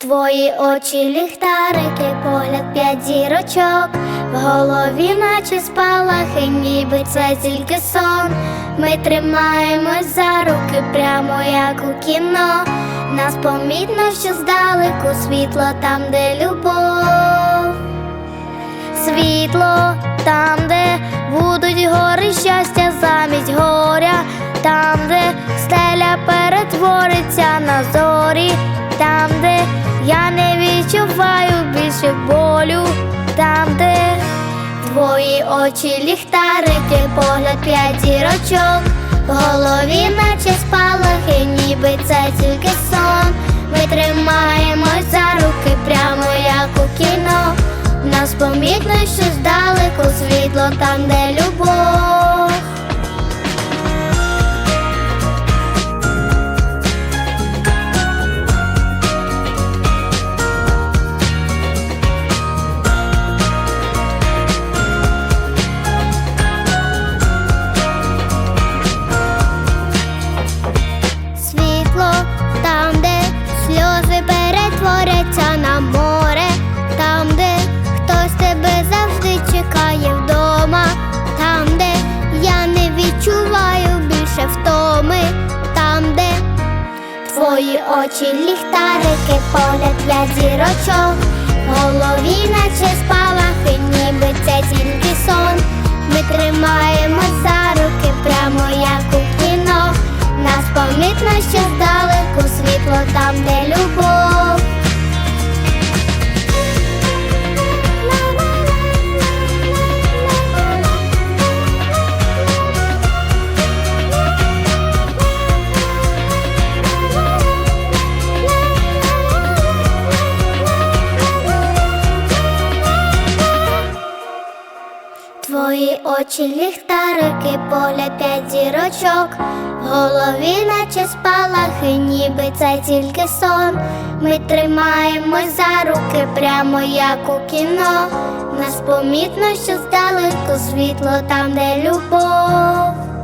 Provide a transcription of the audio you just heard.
Твої очі ліхтарики, погляд п'ять зірочок, в голові наче спалахи, ніби це тільки сон. Ми тримаємось за руки, прямо як у кіно. Нас помітно, що здалеку світло там, де любов. Світло там, де будуть гори щастя замість горя, там, перетвориться на зорі, там, де я не відчуваю більше болю, там, де твої очі ліхтарики, погляд п'ять зірочок, в голові наче спалахи, ніби це тільки сон. Ми тримаємось за руки, прямо як у кіно. Нас помітно, що здалеку світло там, де твої очі ліхтарики, погляд п'ять зірочок, голові наче спалахи, ніби це тільки сон. Ми тримаємо за руки, прямо як у кіно. Нас помітно, що здалеку світло там, де любов. Твої очі ліхтарики, поля п'ять зірочок, в голові наче спалахи, ніби це тільки сон. Ми тримаємось за руки, прямо як у кіно. Нас помітно, що здалеку світло там, де любов.